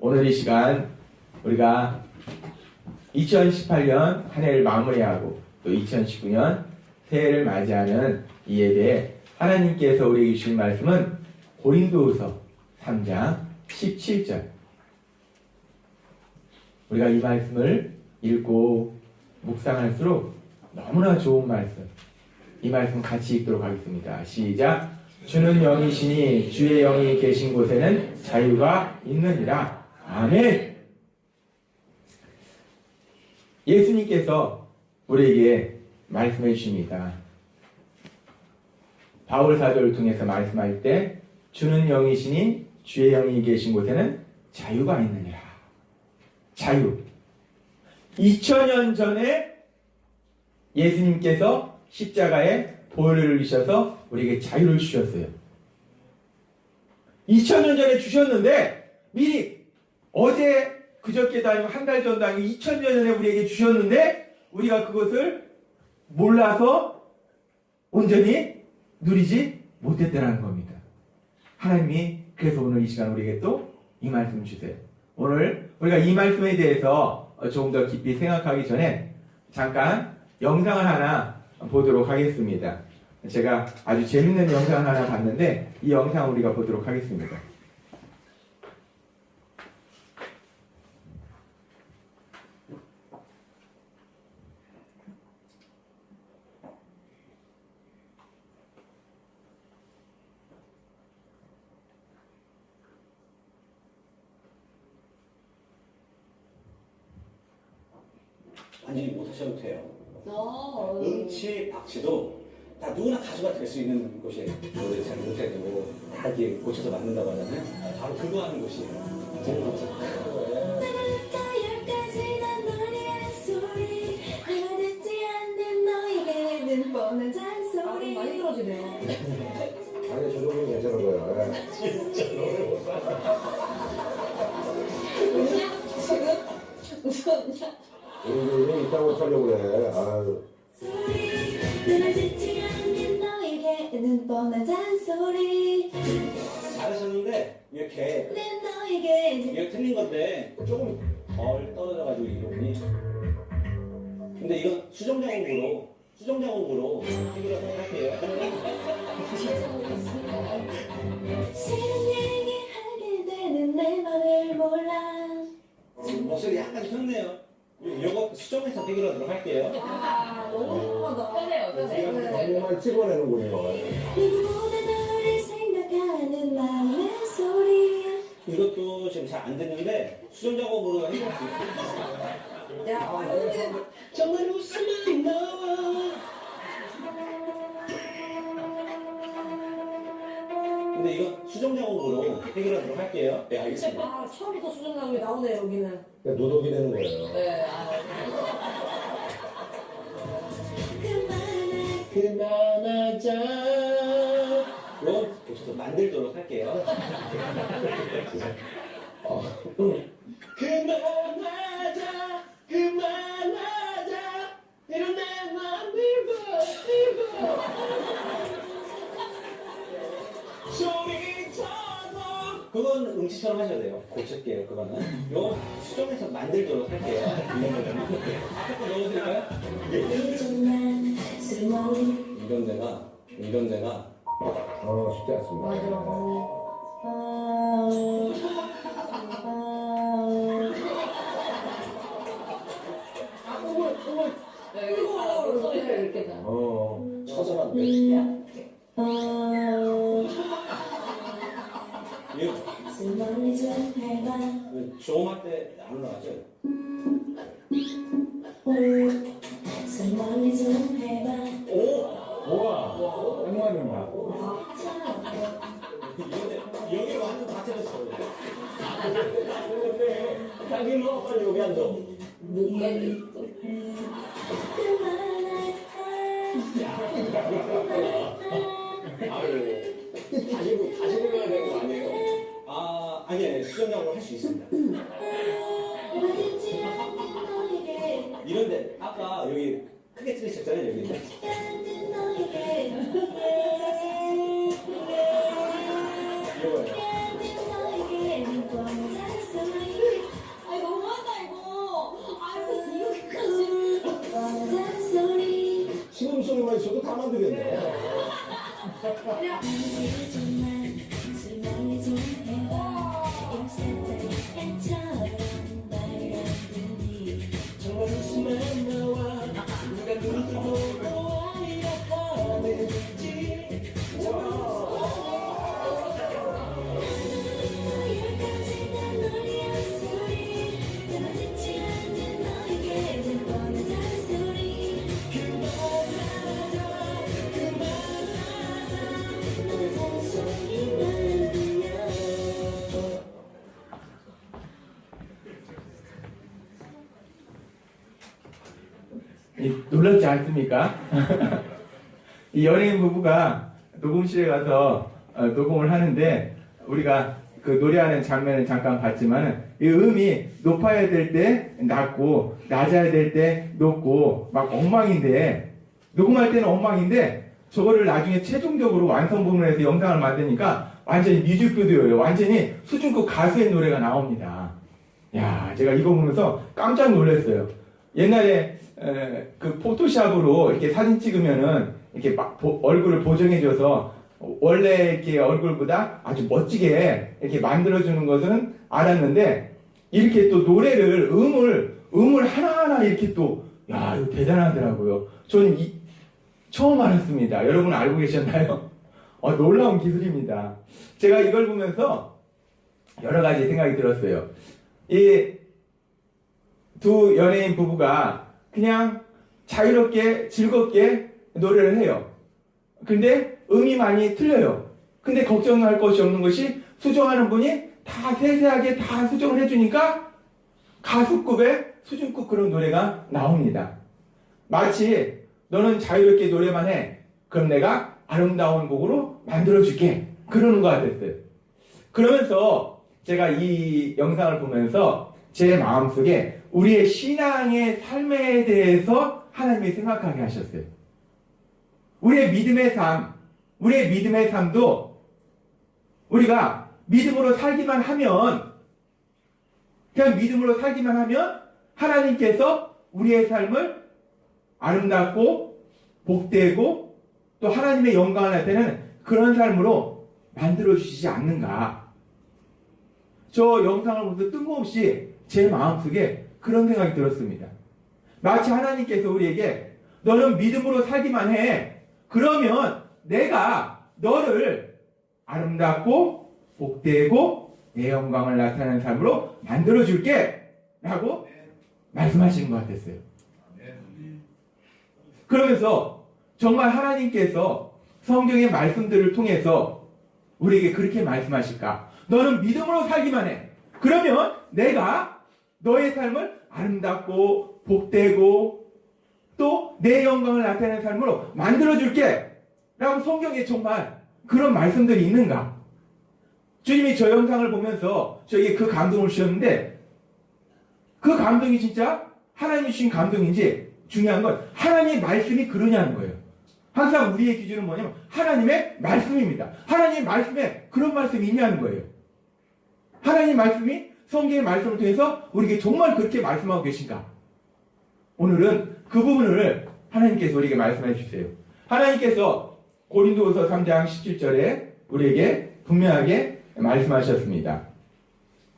오늘 이 시간 우리가 2018년 한 해를 마무리하고 또 2019년 새해를 맞이하는 이 예배에 하나님께서 우리에게 주신 말씀은 고린도후서 3장 17절 우리가 이 말씀을 읽고 묵상할수록 너무나 좋은 말씀 이 말씀 같이 읽도록 하겠습니다. 시작 주는 영이시니 주의 영이 계신 곳에는 자유가 있느니라. 아멘. 예수님께서 우리에게 말씀해 주십니다. 바울 사도를 통해서 말씀할 때 주는 영이시니 주의 영이 계신 곳에는 자유가 있느니라. 자유. 2000년 전에 예수님께서 십자가에 보혈을 흘리셔서 우리에게 자유를 주셨어요. 2000년 전에 주셨는데 미리 어제 그저께도 아니고 한 달 전도 아니고 2000년 전에 우리에게 주셨는데 우리가 그것을 몰라서 온전히 누리지 못했다는 겁니다. 하나님이 그래서 오늘 이 시간 우리에게 또 이 말씀 주세요. 오늘 우리가 이 말씀에 대해서 조금 더 깊이 생각하기 전에 잠깐 영상을 하나 보도록 하겠습니다. 제가 아주 재밌는 영상 하나 봤는데 이 영상 우리가 보도록 하겠습니다. 완전히 못하셔도 돼요. 어, 음치, 박치도 다 누구나 가수가 될 수 있는 곳이에요. 노래 잘 못해도 다 이렇게 고쳐서 만든다고 하잖아요. 아, 바로 그거 하는 곳이에요. 제일 못하는 열까지 난 너의 소리 내가 듣지 않는 너에게는 뻔한 잔소리 많이 들어지네요 아니 저 정도면 괜찮은 거야. 지금 웃었냐? 우리 이따고 하려고 그래. 아유. 듣지 않는 너에게는 뻔한 잔소리 잘하셨는데 이렇게 내 너에게는 이거 틀린 건데 조금 덜 떨어져가지고 이름이. 근데 이건 수정 작업으로 수정 작업으로 해결하도록 할게요. 싫은 얘기 하게 되는 내 맘을 몰라 목소리 약간 혔네요. 이거 수정해서 해결하도록 할게요. 아, 너무 궁금하다. 편해요, 편해. 정말 찍어내는군요. 누구보다 너를 생각하는 마음의 소리 이것도 지금 잘안 됐는데 수정 작업으로 있어요. 야, 완전히. 정말 웃음이 나와. 해결하도록 할게요. 네, 알겠습니다. 아, 처음부터 수정 나오게 나오네, 여기는. 그러니까 노동이 되는 거예요. 네, 아. 그만해 그만하자. 이건 고쳐서 만들도록 할게요. 어. 그만하자, 그만하자. 이런 내 맘을 버 그건 음치처럼 하셔야 돼요. 고칠게요, 그거는. 이거 수정해서 만들도록 할게요. 이런 거는. 거 넣어드릴까요? 이런 데가, 이런 데가 어 쉽지 않습니다. 네, 여기 다 목소리를 이렇게 다. 어. 처절한 데. 조음할 때 안 올라가죠? 오! 우와. 땡마는다. 이런데 여기로 완전 다 틀렸어. 여기 너 빨리 여기 앉아. 아유. 다시 다시 불러야 되는 거 아니에요? 아, 아니, 아니, 수영장으로 할 수 있습니다. 이런데, 아까 여기 크게 틀리셨잖아요, 여기. 시원한 소리만 있어도 다 만들겠네. 단 놀랍지 않습니까? 이 연예인 부부가 녹음실에 가서 어, 녹음을 하는데 우리가 그 노래하는 장면을 잠깐 봤지만은 이 음이 높아야 될 때 낮고 낮아야 될 때 높고 막 엉망인데 녹음할 때는 엉망인데 저거를 나중에 최종적으로 완성 부분을 해서 영상을 만드니까 완전히 뮤직비디오예요. 완전히 수준급 가수의 노래가 나옵니다. 야, 제가 이거 보면서 깜짝 놀랐어요. 옛날에 에, 그 포토샵으로 이렇게 사진 찍으면은 이렇게 막 보- 얼굴을 보정해줘서 원래 이렇게 얼굴보다 아주 멋지게 이렇게 만들어주는 것은 알았는데 이렇게 또 노래를 음을 음을 하나하나 이렇게 또 야, 이거 대단하더라고요. 저는 이, 처음 알았습니다. 여러분 알고 계셨나요? 어, 놀라운 기술입니다. 제가 이걸 보면서 여러 가지 생각이 들었어요. 이 두 연예인 부부가 그냥 자유롭게 즐겁게 노래를 해요. 근데 음이 많이 틀려요. 근데 걱정할 것이 없는 것이 수정하는 분이 다 세세하게 다 수정을 해주니까 가수급의 수준급 그런 노래가 나옵니다. 마치 너는 자유롭게 노래만 해. 그럼 내가 아름다운 곡으로 만들어줄게. 그러는 것 같았어요. 그러면서 제가 이 영상을 보면서 제 마음속에 우리의 신앙의 삶에 대해서 하나님이 생각하게 하셨어요. 우리의 믿음의 삶, 우리의 믿음의 삶도 우리가 믿음으로 살기만 하면, 그냥 믿음으로 살기만 하면 하나님께서 우리의 삶을 아름답고 복되고 또 하나님의 영광을 나타내는 그런 삶으로 만들어 주시지 않는가. 저 영상을 보면서 뜬금없이 제 마음속에 그런 생각이 들었습니다. 마치 하나님께서 우리에게 너는 믿음으로 살기만 해. 그러면 내가 너를 아름답고 복되고 내 영광을 나타내는 삶으로 만들어 줄게. 라고 말씀하시는 것 같았어요. 그러면서 정말 하나님께서 성경의 말씀들을 통해서 우리에게 그렇게 말씀하실까? 너는 믿음으로 살기만 해. 그러면 내가 너의 삶을 아름답고 복되고 또 내 영광을 나타내는 삶으로 만들어줄게. 라고 성경에 정말 그런 말씀들이 있는가? 주님이 저 영상을 보면서 저에게 그 감동을 주셨는데 그 감동이 진짜 하나님이 주신 감동인지 중요한 건 하나님의 말씀이 그러냐는 거예요. 항상 우리의 기준은 뭐냐면 하나님의 말씀입니다. 하나님의 말씀에 그런 말씀이 있냐는 거예요. 하나님 말씀이 성경의 말씀을 통해서 우리에게 정말 그렇게 말씀하고 계신가? 오늘은 그 부분을 하나님께서 우리에게 말씀해 주세요. 하나님께서 고린도후서 3장 17절에 우리에게 분명하게 말씀하셨습니다.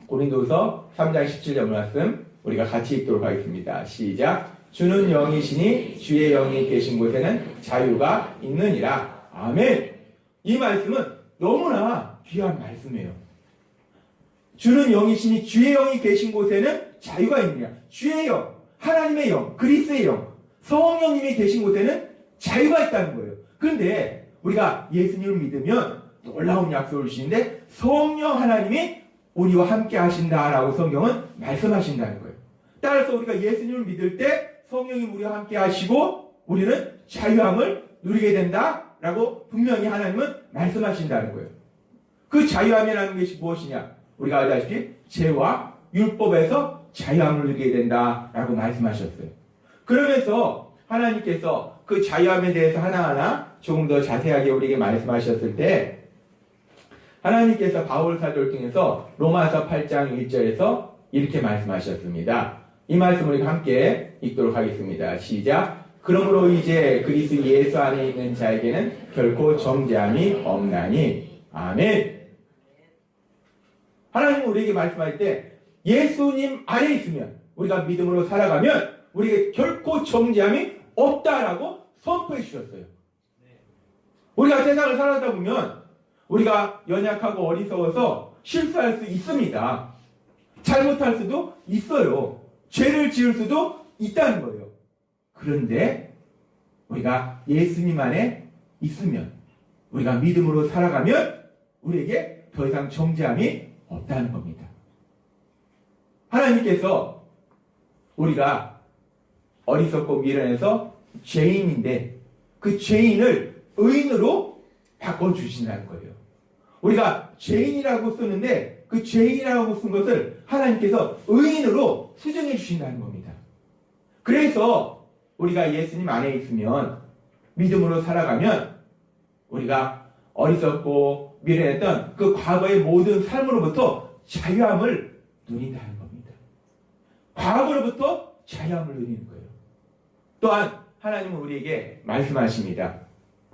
고린도후서 3장 17절 말씀 우리가 같이 읽도록 하겠습니다. 시작. 주는 영이시니 주의 영이 계신 곳에는 자유가 있느니라. 아멘. 이 말씀은 너무나 귀한 말씀이에요. 주는 영이시니 주의 영이 계신 곳에는 자유가 있느냐. 주의 영, 하나님의 영, 그리스의 영, 성령님이 계신 곳에는 자유가 있다는 거예요. 그런데 우리가 예수님을 믿으면 놀라운 약속을 주시는데 성령 하나님이 우리와 함께 하신다라고 성경은 말씀하신다는 거예요. 따라서 우리가 예수님을 믿을 때 성령이 우리와 함께 하시고 우리는 자유함을 누리게 된다라고 분명히 하나님은 말씀하신다는 거예요. 그 자유함이라는 것이 무엇이냐? 우리가 알다시피 죄와 율법에서 자유함을 누리게 된다라고 말씀하셨어요. 그러면서 하나님께서 그 자유함에 대해서 하나하나 조금 더 자세하게 우리에게 말씀하셨을 때 하나님께서 바울 사도를 통해서 로마서 8장 1절에서 이렇게 말씀하셨습니다. 이 말씀을 함께 읽도록 하겠습니다. 시작. 그러므로 이제 그리스 예수 안에 있는 자에게는 결코 정죄함이 없나니 아멘. 하나님 우리에게 말씀할 때 예수님 안에 있으면 우리가 믿음으로 살아가면 우리에게 결코 정죄함이 없다라고 선포해 주셨어요. 우리가 세상을 살아다 보면 우리가 연약하고 어리석어서 실수할 수 있습니다. 잘못할 수도 있어요. 죄를 지을 수도 있다는 거예요. 그런데 우리가 예수님 안에 있으면 우리가 믿음으로 살아가면 우리에게 더 이상 정죄함이 없다는 겁니다. 하나님께서 우리가 어리석고 미련해서 죄인인데 그 죄인을 의인으로 바꿔주신다는 거예요. 우리가 죄인이라고 쓰는데 그 죄인이라고 쓴 것을 하나님께서 의인으로 수정해 주신다는 겁니다. 그래서 우리가 예수님 안에 있으면 믿음으로 살아가면 우리가 어리석고 미련했던 그 과거의 모든 삶으로부터 자유함을 누린다는 겁니다. 과거로부터 자유함을 누리는 거예요. 또한 하나님은 우리에게 말씀하십니다.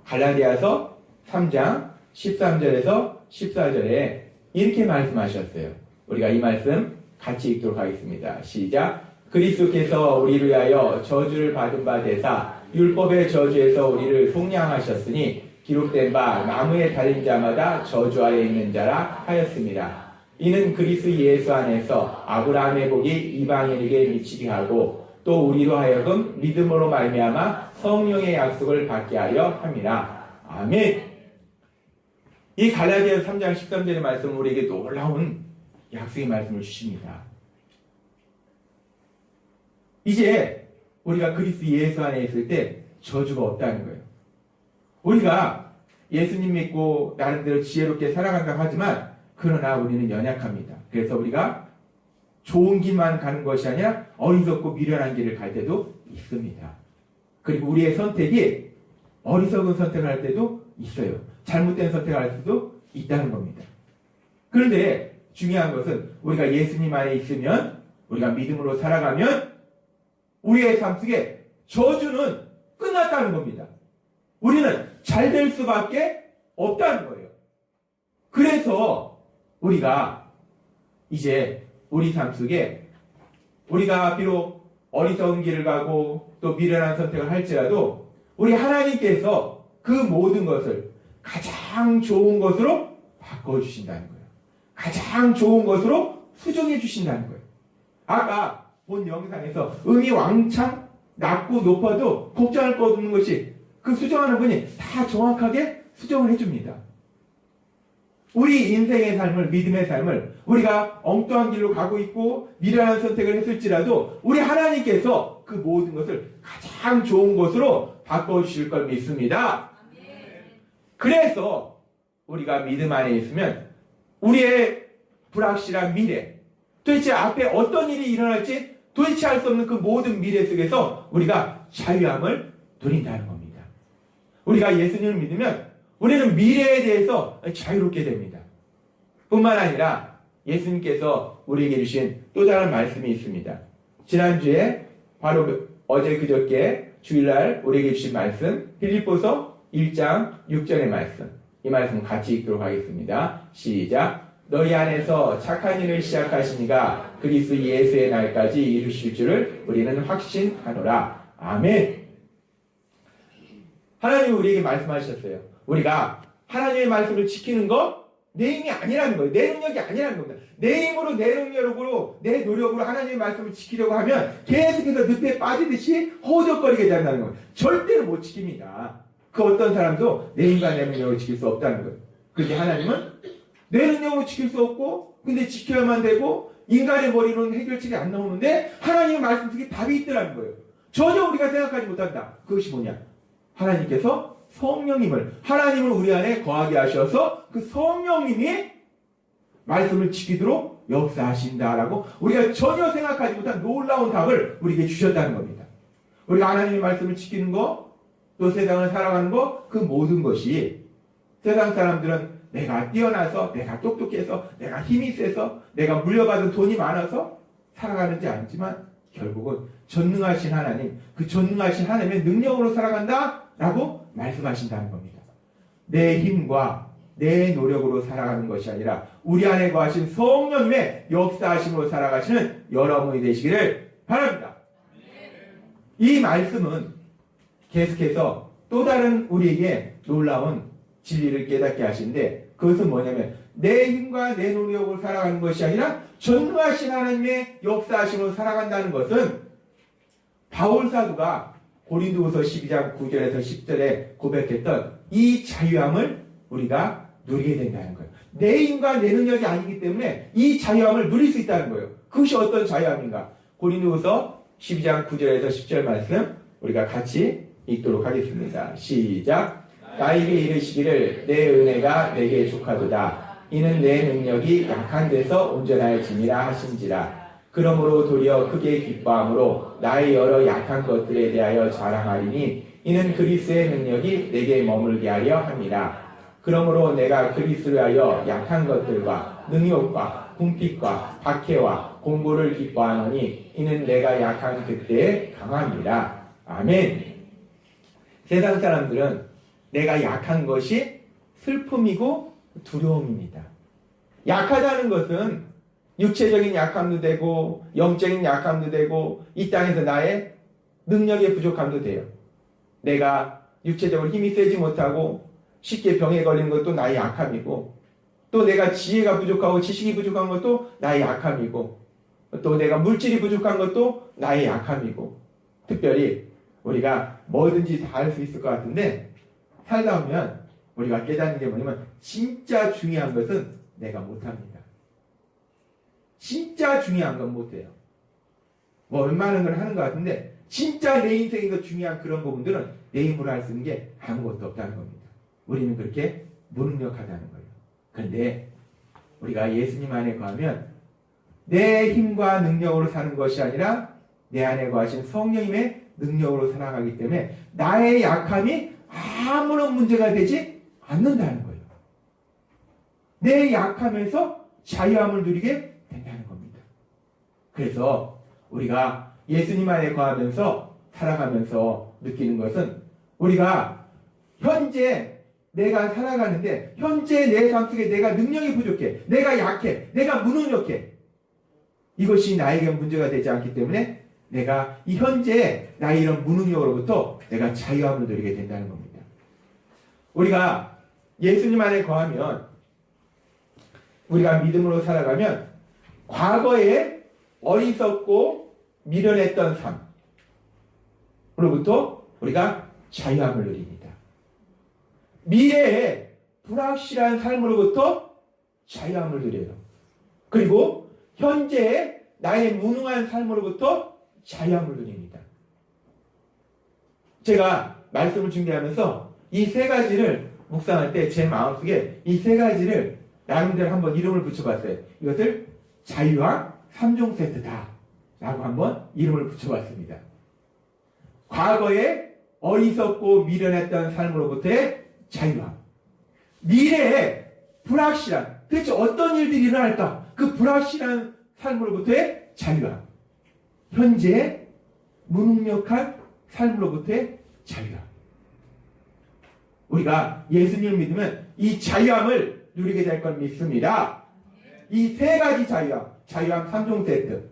갈라디아서 3장 13절에서 14절에 이렇게 말씀하셨어요. 우리가 이 말씀 같이 읽도록 하겠습니다. 시작. 그리스도께서 우리를 위하여 저주를 받은 바 되사 율법의 저주에서 우리를 속량하셨으니 기록된 바 나무에 달린 자마다 저주 아래 있는 자라 하였습니다. 이는 그리스 예수 안에서 아브라함의 복이 이방인에게 미치게 하고 또 우리로 하여금 믿음으로 말미암아 성령의 약속을 받게 하려 함이라. 아멘. 이 갈라디아 3장 13절의 말씀 우리에게 놀라운 약속의 말씀을 주십니다. 이제 우리가 그리스 예수 안에 있을 때 저주가 없다는 거예요. 우리가 예수님 믿고 나름대로 지혜롭게 살아간다고 하지만 그러나 우리는 연약합니다. 그래서 우리가 좋은 길만 가는 것이 아니라 어리석고 미련한 길을 갈 때도 있습니다. 그리고 우리의 선택이 어리석은 선택을 할 때도 있어요. 잘못된 선택을 할 수도 있다는 겁니다. 그런데 중요한 것은 우리가 예수님 안에 있으면 우리가 믿음으로 살아가면 우리의 삶 속에 저주는 끝났다는 겁니다. 우리는 잘 될 수밖에 없다는 거예요. 그래서 우리가 이제 우리 삶 속에 우리가 비록 어리석은 길을 가고 또 미련한 선택을 할지라도 우리 하나님께서 그 모든 것을 가장 좋은 것으로 바꿔주신다는 거예요. 가장 좋은 것으로 수정해 주신다는 거예요. 아까 본 영상에서 음이 왕창 낮고 높아도 걱정할 거 없는 것이 그 수정하는 분이 다 정확하게 수정을 해줍니다. 우리 인생의 삶을, 믿음의 삶을 우리가 엉뚱한 길로 가고 있고 미련한 선택을 했을지라도 우리 하나님께서 그 모든 것을 가장 좋은 것으로 바꿔주실 걸 믿습니다. 그래서 우리가 믿음 안에 있으면 우리의 불확실한 미래, 도대체 앞에 어떤 일이 일어날지 도대체 알 수 없는 그 모든 미래 속에서 우리가 자유함을 누린다는 겁니다. 우리가 예수님을 믿으면 우리는 미래에 대해서 자유롭게 됩니다. 뿐만 아니라 예수님께서 우리에게 주신 또 다른 말씀이 있습니다. 지난주에 바로 그- 어제 그저께 주일날 우리에게 주신 말씀 빌립보서 1장 6절의 말씀 이 말씀 같이 읽도록 하겠습니다. 시작 너희 안에서 착한 일을 시작하시니가 그리스 예수의 날까지 이루실 줄을 우리는 확신하노라. 아멘. 하나님이 우리에게 말씀하셨어요. 우리가 하나님의 말씀을 지키는 거 내 힘이 아니라는 거예요. 내 능력이 아니라는 겁니다. 내 힘으로, 내 능력으로, 내 노력으로 하나님의 말씀을 지키려고 하면 계속해서 늪에 빠지듯이 허우적거리게 된다는 거예요. 절대로 못 지킵니다. 그 어떤 사람도 내 힘과 내 능력으로 지킬 수 없다는 거예요. 그런데 하나님은 내 능력으로 지킬 수 없고, 근데 지켜야만 되고, 인간의 머리로는 해결책이 안 나오는데, 하나님의 말씀 속에 답이 있더라는 거예요. 전혀 우리가 생각하지 못한다. 그것이 뭐냐? 하나님께서 성령님을, 하나님을 우리 안에 거하게 하셔서 그 성령님이 말씀을 지키도록 역사하신다라고 우리가 전혀 생각하지 못한 놀라운 답을 우리에게 주셨다는 겁니다. 우리가 하나님의 말씀을 지키는 거, 또 세상을 살아가는 거, 그 모든 것이 세상 사람들은 내가 뛰어나서, 내가 똑똑해서, 내가 힘이 세서, 내가 물려받은 돈이 많아서 살아가는지 알지만 결국은 전능하신 하나님, 그 전능하신 하나님의 능력으로 살아간다 라고 말씀하신다는 겁니다. 내 힘과 내 노력으로 살아가는 것이 아니라 우리 안에 거하신 성령님의 역사하심으로 살아가시는 여러분이 되시기를 바랍니다. 이 말씀은 계속해서 또 다른 우리에게 놀라운 진리를 깨닫게 하시는데 그것은 뭐냐면 내 힘과 내 노력으로 살아가는 것이 아니라 전능하신 하나님의 역사하심으로 살아간다는 것은 바울 사도가 고린도후서 12장 9절에서 10절에 고백했던 이 자유함을 우리가 누리게 된다는 거예요. 내 힘과 내 능력이 아니기 때문에 이 자유함을 누릴 수 있다는 거예요. 그것이 어떤 자유함인가? 고린도후서 12장 9절에서 10절 말씀 우리가 같이 읽도록 하겠습니다. 시작. 나에게 이르시기를 내 은혜가 내게 족하도다. 이는 내 능력이 약한 데서 온전하여짐이라 하신지라. 그러므로 도리어 크게 기뻐함으로 나의 여러 약한 것들에 대하여 자랑하리니 이는 그리스의 능력이 내게 머물게 하려 함이라. 그러므로 내가 그리스를 하여 약한 것들과 능욕과 궁핍과 박해와 공고를 기뻐하노니 이는 내가 약한 그때에 강함이라. 아멘. 세상 사람들은 내가 약한 것이 슬픔이고 두려움입니다. 약하다는 것은 육체적인 약함도 되고 영적인 약함도 되고 이 땅에서 나의 능력의 부족함도 돼요. 내가 육체적으로 힘이 세지 못하고 쉽게 병에 걸리는 것도 나의 약함이고 또 내가 지혜가 부족하고 지식이 부족한 것도 나의 약함이고 또 내가 물질이 부족한 것도 나의 약함이고 특별히 우리가 뭐든지 다 할 수 있을 것 같은데 살다 보면 우리가 깨닫는 게 뭐냐면 진짜 중요한 것은 내가 못합니다. 진짜 중요한 건 못해요. 뭐 웬만한 걸 하는 것 같은데 진짜 내 인생에서 중요한 그런 부분들은 내 힘으로 할 수 있는 게 아무것도 없다는 겁니다. 우리는 그렇게 무능력하다는 거예요. 그런데 우리가 예수님 안에 거하면 내 힘과 능력으로 사는 것이 아니라 내 안에 거하신 성령님의 능력으로 살아가기 때문에 나의 약함이 아무런 문제가 되지 않는다는 거예요. 내 약함에서 자유함을 누리게. 그래서 우리가 예수님 안에 거하면서 살아가면서 느끼는 것은 우리가 현재 내가 살아가는데 현재 내 삶 속에 내가 능력이 부족해. 내가 약해. 내가 무능력해. 이것이 나에게 문제가 되지 않기 때문에 내가 이 현재 나의 이런 무능력으로부터 내가 자유함을 누리게 된다는 겁니다. 우리가 예수님 안에 거하면 우리가 믿음으로 살아가면 과거에 어리석고 미련했던 삶으로부터 우리가 자유함을 누립니다. 미래에 불확실한 삶으로부터 자유함을 누려요. 그리고 현재의 나의 무능한 삶으로부터 자유함을 누립니다. 제가 말씀을 준비하면서 이 세 가지를 묵상할 때 제 마음속에 이 세 가지를 나름대로 한번 이름을 붙여봤어요. 이것을 자유함 3종 세트다. 라고 한번 이름을 붙여봤습니다. 과거에 어리석고 미련했던 삶으로부터의 자유함. 미래에 불확실한, 대체 어떤 일들이 일어날까? 그 불확실한 삶으로부터의 자유함. 현재 무능력한 삶으로부터의 자유함. 우리가 예수님을 믿으면 이 자유함을 누리게 될 걸 믿습니다. 이 세 가지 자유함, 자유함 3종 세트.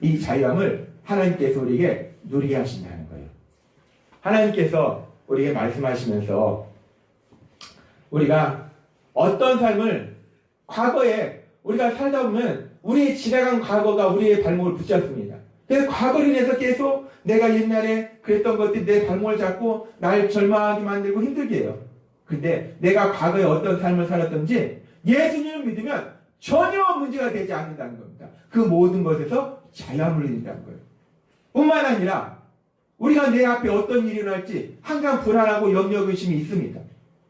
이 자유함을 하나님께서 우리에게 누리게 하신다는 거예요. 하나님께서 우리에게 말씀하시면서 우리가 어떤 삶을 과거에 우리가 살다 보면 우리의 지나간 과거가 우리의 발목을 붙잡습니다. 그래서 과거로 인해서 계속 내가 옛날에 그랬던 것들이 내 발목을 잡고 날 절망하게 만들고 힘들게 해요. 근데 내가 과거에 어떤 삶을 살았던지 예수님을 믿으면 전혀 문제가 되지 않는다는 겁니다. 그 모든 것에서 자유함을 누린다는 거예요. 뿐만 아니라 우리가 내 앞에 어떤 일이 일어날지 항상 불안하고 염려 의심이 있습니다.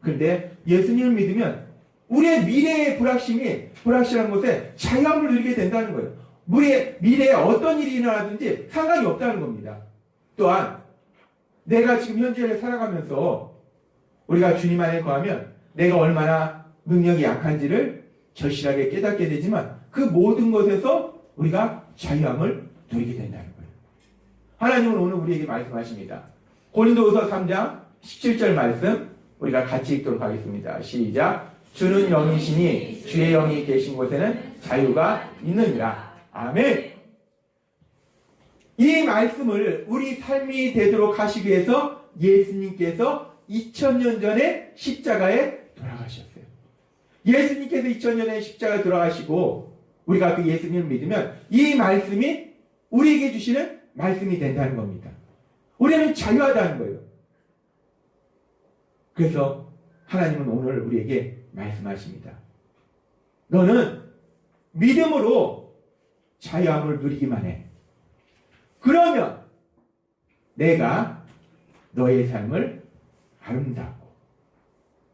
그런데 예수님을 믿으면 우리의 미래의 불확심이 불확실한 곳에 자유함을 누리게 된다는 거예요. 우리의 미래에 어떤 일이 일어나든지 상관이 없다는 겁니다. 또한 내가 지금 현재를 살아가면서 우리가 주님 안에 거하면 내가 얼마나 능력이 약한지를 절실하게 깨닫게 되지만 그 모든 것에서 우리가 자유함을 누리게 된다는 거예요. 하나님은 오늘 우리에게 말씀하십니다. 고린도후서 3장 17절 말씀 우리가 같이 읽도록 하겠습니다. 시작. 주는 영이시니 주의 영이 계신 곳에는 자유가 있느니라. 아멘. 이 말씀을 우리 삶이 되도록 하시기 위해서 예수님께서 2000년 전에 십자가에 돌아가셨어요. 예수님께서 2000년 전에 십자가에 돌아가시고 우리가 그 예수님을 믿으면 이 말씀이 우리에게 주시는 말씀이 된다는 겁니다. 우리는 자유하다는 거예요. 그래서 하나님은 오늘 우리에게 말씀하십니다. 너는 믿음으로 자유함을 누리기만 해. 그러면 내가 너의 삶을 아름답고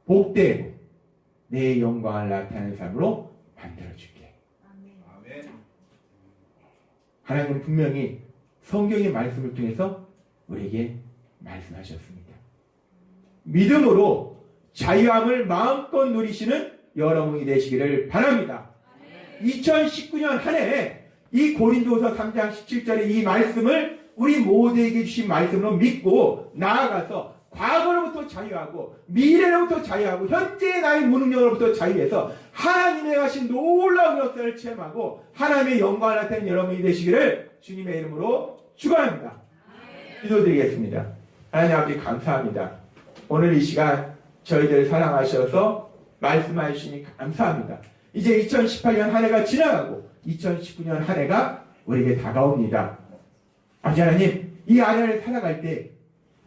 복되고 내 영광을 나타내는 삶으로 만들어줄게. 하나님은 분명히 성경의 말씀을 통해서 우리에게 말씀하셨습니다. 믿음으로 자유함을 마음껏 누리시는 여러분이 되시기를 바랍니다. 2019년 한해이 고린도서 3장 17절의 이 말씀을 우리 모두에게 주신 말씀으로 믿고 나아가서 과거로부터 자유하고 미래로부터 자유하고 현재의 나의 무능력으로부터 자유해서 하나님의 하신 놀라운 역사를 체험하고 하나님의 영광을 나타내는 여러분이 되시기를 주님의 이름으로 축원합니다. 기도드리겠습니다. 하나님 아버지 감사합니다. 오늘 이 시간 저희들 사랑하셔서 말씀해 주시니 감사합니다. 이제 2018년 한 해가 지나가고 2019년 한 해가 우리에게 다가옵니다. 아버지 하나님, 이 한 해를 살아갈 때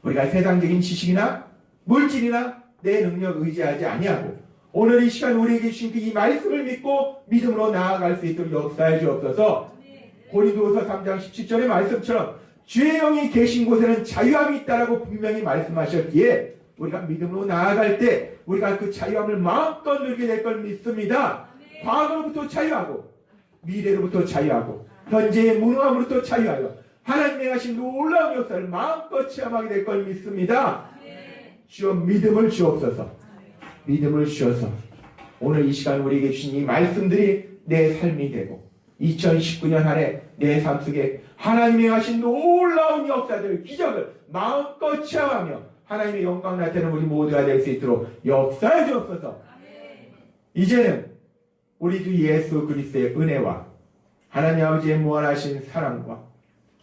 우리가 세상적인 지식이나 물질이나 내 능력 의지하지 아니하고 오늘 이 시간 우리에게 주신 그 이 말씀을 믿고 믿음으로 나아갈 수 있도록 역사해 주옵소서 고린도서 3장 17절의 말씀처럼 주의 영이 계신 곳에는 자유함이 있다라고 분명히 말씀하셨기에 우리가 믿음으로 나아갈 때 우리가 그 자유함을 마음껏 누리게 될 걸 믿습니다. 과거로부터 자유하고 미래로부터 자유하고 현재의 무능함으로부터 자유하여 하나님의 하신 놀라운 역사를 마음껏 체험하게 될 걸 믿습니다. 주여 믿음을 주옵소서. 믿음을 주셔서 오늘 이 시간 우리에게 주신 이 말씀들이 내 삶이 되고 2019년 한 해 내 삶 속에 하나님의 하신 놀라운 역사들, 기적을 마음껏 체험하며 하나님의 영광 나타내는 우리 모두가 될 수 있도록 역사해 주옵소서. 이제는 우리 주 예수 그리스도의 은혜와 하나님 아버지의 무한하신 사랑과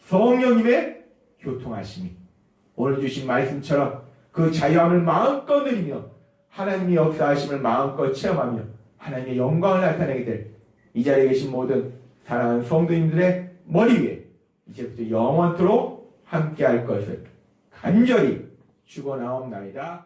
성령님의 교통하심이 오늘 주신 말씀처럼 그 자유함을 마음껏 누리며 하나님의 역사하심을 마음껏 체험하며 하나님의 영광을 나타내게 될 이 자리에 계신 모든 사랑하는 성도님들의 머리 위에 이제부터 영원토록 함께할 것을 간절히 축원하옵나이다.